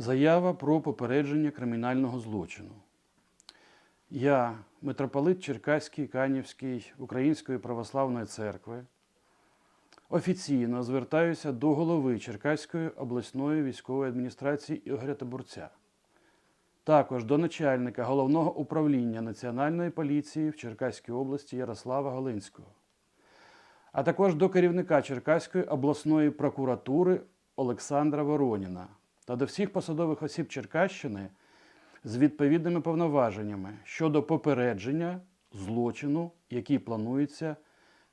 Заява про попередження кримінального злочину. Я, митрополит Черкаський Канівський Української православної церкви, офіційно звертаюся до голови Черкаської обласної військової адміністрації Ігоря Табурця, також до начальника головного управління Національної поліції в Черкаській області Ярослава Галинського, а також до керівника Черкаської обласної прокуратури Олександра Вороніна та до всіх посадових осіб Черкащини з відповідними повноваженнями щодо попередження злочину, який планується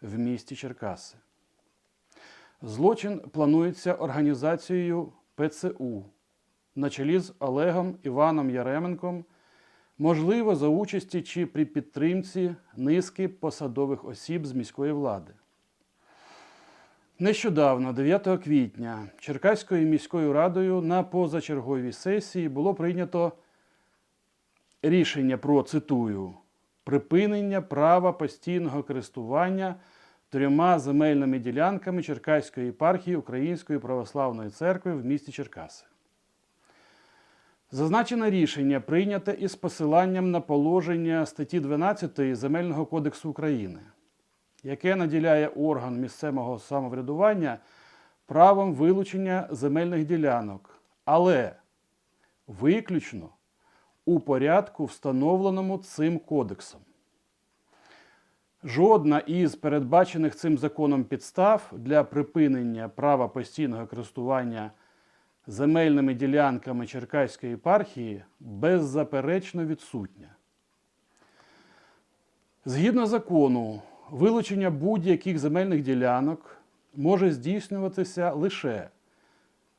в місті Черкаси. Злочин планується організацією ПЦУ на чолі з Олегом Іваном Яременком, можливо, за участі чи при підтримці низки посадових осіб з міської влади. Нещодавно, 9 квітня, Черкаською міською радою на позачерговій сесії було прийнято рішення про цитую припинення права постійного користування трьома земельними ділянками Черкаської єпархії Української православної церкви в місті Черкаси. Зазначене рішення прийняте із посиланням на положення статті 12 Земельного кодексу України, яке наділяє орган місцевого самоврядування правом вилучення земельних ділянок, але виключно у порядку, встановленому цим кодексом. Жодна із передбачених цим законом підстав для припинення права постійного користування земельними ділянками Черкаської єпархії беззаперечно відсутня. Згідно закону, вилучення будь-яких земельних ділянок може здійснюватися лише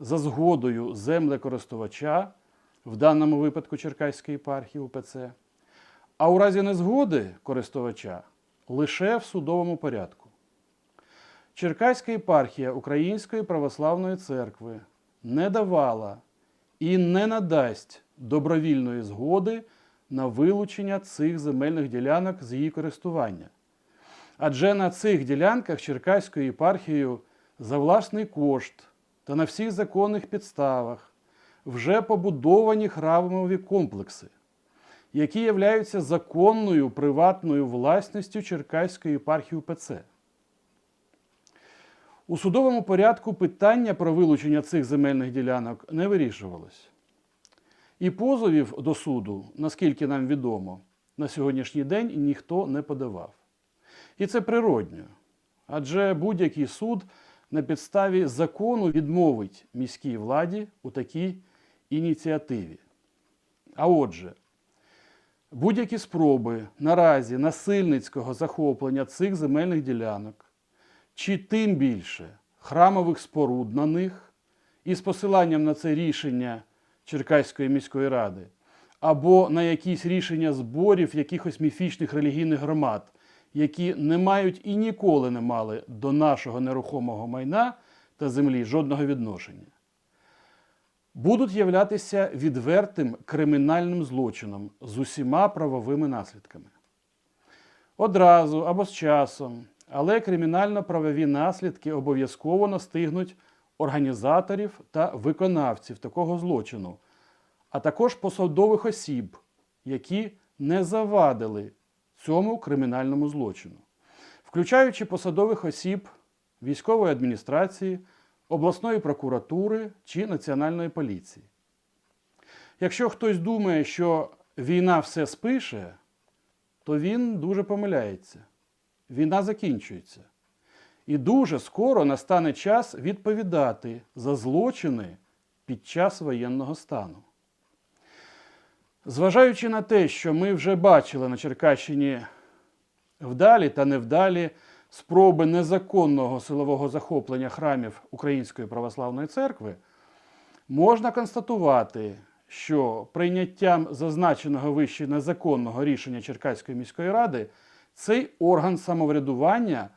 за згодою землекористувача, в даному випадку Черкаської єпархії УПЦ, а у разі незгоди користувача лише в судовому порядку. Черкаська єпархія Української православної церкви не давала і не надасть добровільної згоди на вилучення цих земельних ділянок з її користування. Адже на цих ділянках Черкаською єпархією за власний кошт та на всіх законних підставах вже побудовані храмові комплекси, які являються законною приватною власністю Черкаської єпархії УПЦ. У судовому порядку питання про вилучення цих земельних ділянок не вирішувалось. І позовів до суду, наскільки нам відомо, на сьогоднішній день ніхто не подавав. І це природньо. Адже будь-який суд на підставі закону відмовить міській владі у такій ініціативі. А отже, будь-які спроби наразі насильницького захоплення цих земельних ділянок, чи тим більше храмових споруд на них, із посиланням на це рішення Черкаської міської ради, або на якісь рішення зборів якихось міфічних релігійних громад, які не мають і ніколи не мали до нашого нерухомого майна та землі жодного відношення будуть являтися відвертим кримінальним злочином з усіма правовими наслідками. Одразу або з часом, але кримінально-правові наслідки обов'язково настигнуть організаторів та виконавців такого злочину, а також посадових осіб, які не завадили цьому кримінальному злочину, включаючи посадових осіб військової адміністрації обласної прокуратури чи національної поліції. Якщо хтось думає, що війна все спише, то він дуже помиляється. Війна закінчується. І дуже скоро настане час відповідати за злочини під час воєнного стану. Зважаючи на те, що ми вже бачили на Черкащині вдалі та невдалі спроби незаконного силового захоплення храмів Української православної церкви, можна констатувати, що прийняттям зазначеного вище незаконного рішення Черкаської міської ради цей орган самоврядування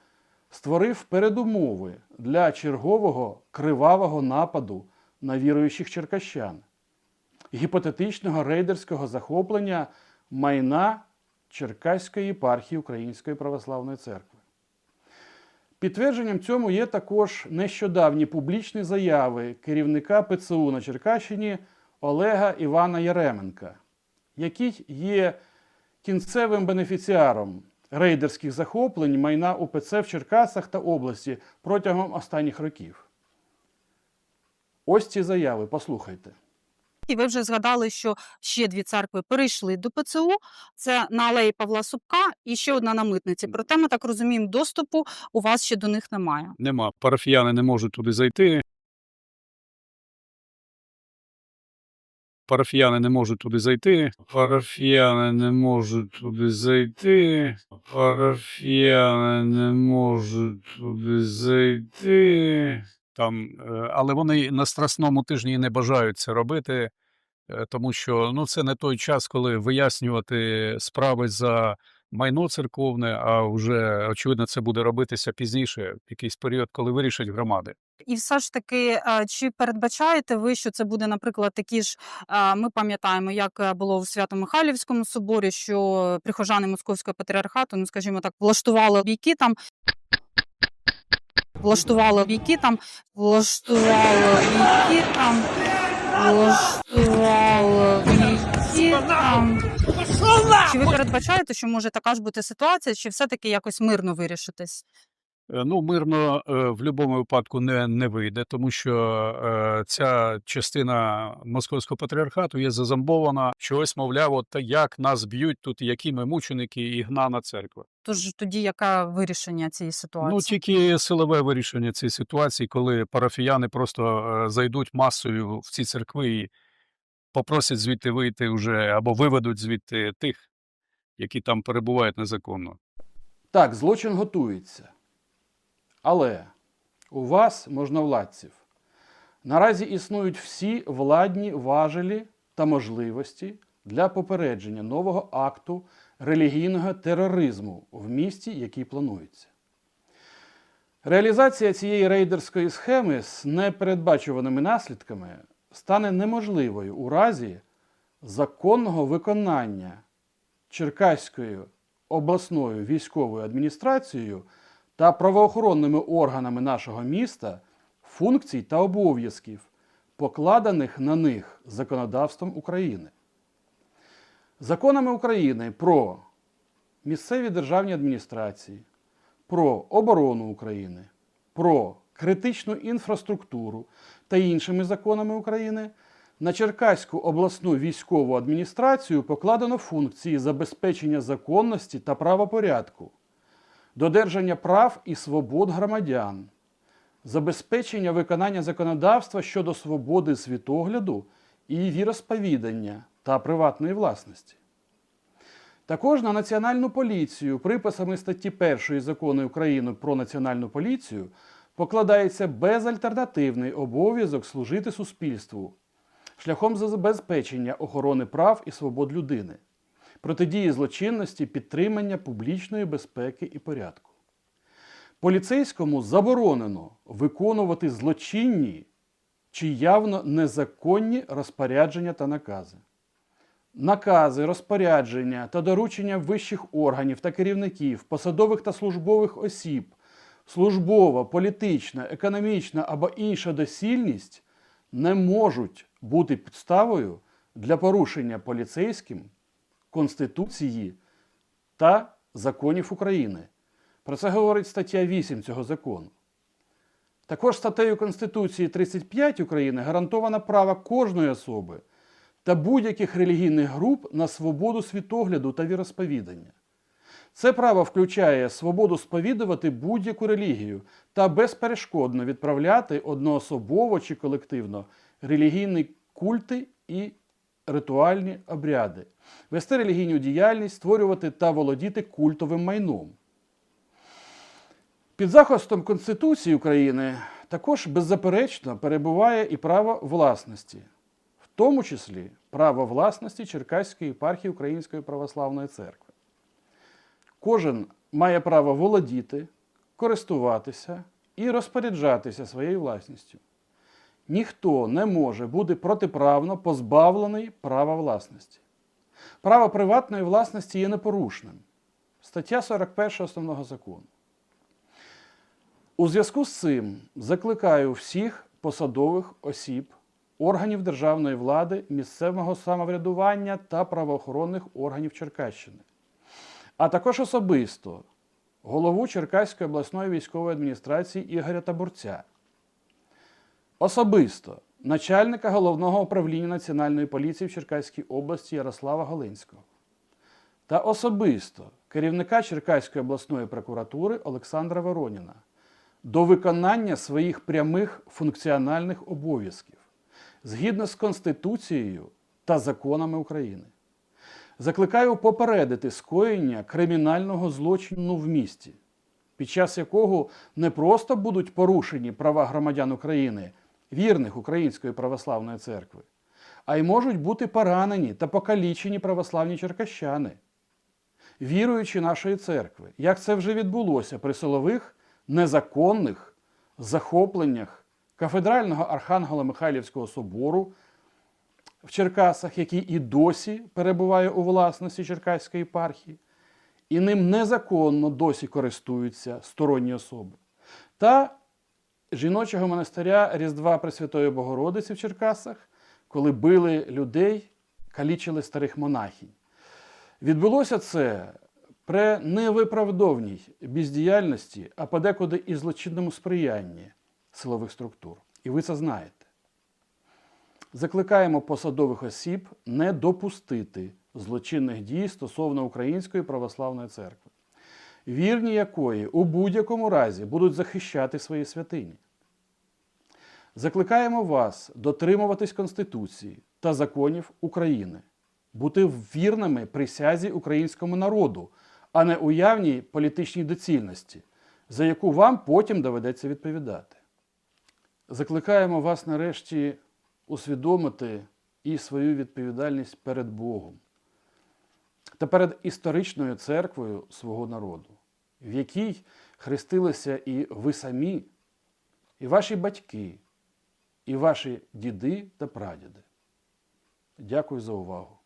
створив передумови для чергового кривавого нападу на віруючих черкащан, гіпотетичного рейдерського захоплення майна Черкаської єпархії Української православної церкви. Підтвердженням цьому є також нещодавні публічні заяви керівника ПЦУ на Черкащині Олега Івана Яременка, який є кінцевим бенефіціаром рейдерських захоплень майна УПЦ в Черкасах та області протягом останніх років. Ось ці заяви, послухайте. І ви вже згадали, що ще дві церкви перейшли до ПЦУ. Це на алеї Павла Супка і ще одна на митниці. Проте ми так розуміємо, доступу у вас ще до них немає. Нема. Парафіяни не можуть туди зайти. Парафіяни не можуть туди зайти. Парафіяни не можуть туди зайти. Парафіяни не можуть туди зайти. Там, е, але вони на страсному тижні не бажають це робити, тому що ну, це не той час, коли вияснювати справи за майно церковне, а вже очевидно, це буде робитися пізніше, в якийсь період, коли вирішать громади. І все ж таки, чи передбачаєте ви, що це буде, наприклад, такі ж? Ми пам'ятаємо, як е, було в Свято-Михайлівському соборі, що прихожани Московського патріархату, ну скажімо так, влаштували бійки там. Влаштували бійки там, влаштували бійки там, влаштували бійки там. Чи ви передбачаєте, що може така ж бути ситуація, чи все-таки якось мирно вирішитись? Е, Ну, мирно е, в будь-якому випадку не, не вийде, тому що е, ця частина московського патріархату є зазомбована. Чогось, мовляв, от як нас б'ють тут, які ми мученики і гнана церква. Тож тоді яке вирішення цієї ситуації? Ну тільки силове вирішення цієї ситуації, коли парафіяни просто е, зайдуть масою в ці церкви і попросять звідти вийти вже або виведуть звідти тих, які там перебувають незаконно. Так, злочин готується. Але у вас, можновладців, наразі існують всі владні важелі та можливості для попередження нового акту релігійного тероризму в місті, який планується. Реалізація цієї рейдерської схеми з непередбачуваними наслідками стане неможливою у разі законного виконання Черкаською обласною військовою адміністрацією та правоохоронними органами нашого міста функцій та обов'язків, покладених на них законодавством України. Законами України про місцеві державні адміністрації, про оборону України, про критичну інфраструктуру та іншими законами України на Черкаську обласну військову адміністрацію покладено функції забезпечення законності та правопорядку, додержання прав і свобод громадян, забезпечення виконання законодавства щодо свободи світогляду і віросповідання та приватної власності. Також на Національну поліцію приписами статті 1 закону України про Національну поліцію покладається безальтернативний обов'язок служити суспільству шляхом забезпечення охорони прав і свобод людини, протидії злочинності, підтримання публічної безпеки і порядку. Поліцейському заборонено виконувати злочинні чи явно незаконні розпорядження та накази. Накази, розпорядження та доручення вищих органів та керівників, посадових та службових осіб, службова, політична, економічна або інша досільність не можуть бути підставою для порушення поліцейським Конституції та законів України. Про це говорить стаття 8 цього закону. Також статтею Конституції 35 України гарантовано право кожної особи та будь-яких релігійних груп на свободу світогляду та віросповідання. Це право включає свободу сповідувати будь-яку релігію та безперешкодно відправляти одноособово чи колективно релігійні культи і ритуальні обряди, вести релігійну діяльність, створювати та володіти культовим майном. Під захистом Конституції України також беззаперечно перебуває і право власності, в тому числі право власності Черкаської єпархії Української православної церкви. Кожен має право володіти, користуватися і розпоряджатися своєю власністю. Ніхто не може бути протиправно позбавлений права власності. Право приватної власності є непорушним. Стаття 41 основного закону. У зв'язку з цим закликаю всіх посадових осіб органів державної влади, місцевого самоврядування та правоохоронних органів Черкащини, а також особисто голову Черкаської обласної військової адміністрації Ігоря Табурця, особисто начальника головного управління Національної поліції в Черкаській області Ярослава Голинського та особисто керівника Черкаської обласної прокуратури Олександра Вороніна до виконання своїх прямих функціональних обов'язків згідно з Конституцією та законами України. Закликаю попередити скоєння кримінального злочину в місті, під час якого не просто будуть порушені права громадян України, вірних Української православної церкви, а й можуть бути поранені та покалічені православні черкащани, віруючі нашої церкви, як це вже відбулося при силових незаконних захопленнях кафедрального Архангела Михайлівського собору в Черкасах, який і досі перебуває у власності Черкаської єпархії, і ним незаконно досі користуються сторонні особи, та жіночого монастиря Різдва Пресвятої Богородиці в Черкасах, коли били людей, калічили старих монахінь. Відбулося це при невиправдовній бездіяльності, а подекуди і злочинному сприянні силових структур. І ви це знаєте. Закликаємо посадових осіб не допустити злочинних дій стосовно Української православної церкви, вірні якої у будь-якому разі будуть захищати свої святині. Закликаємо вас дотримуватись Конституції та законів України, бути вірними присязі українському народу, а не уявній політичній доцільності, за яку вам потім доведеться відповідати. Закликаємо вас нарешті усвідомити і свою відповідальність перед Богом та перед історичною церквою свого народу, в якій хрестилися і ви самі, і ваші батьки, і ваші діди та прадіди. Дякую за увагу.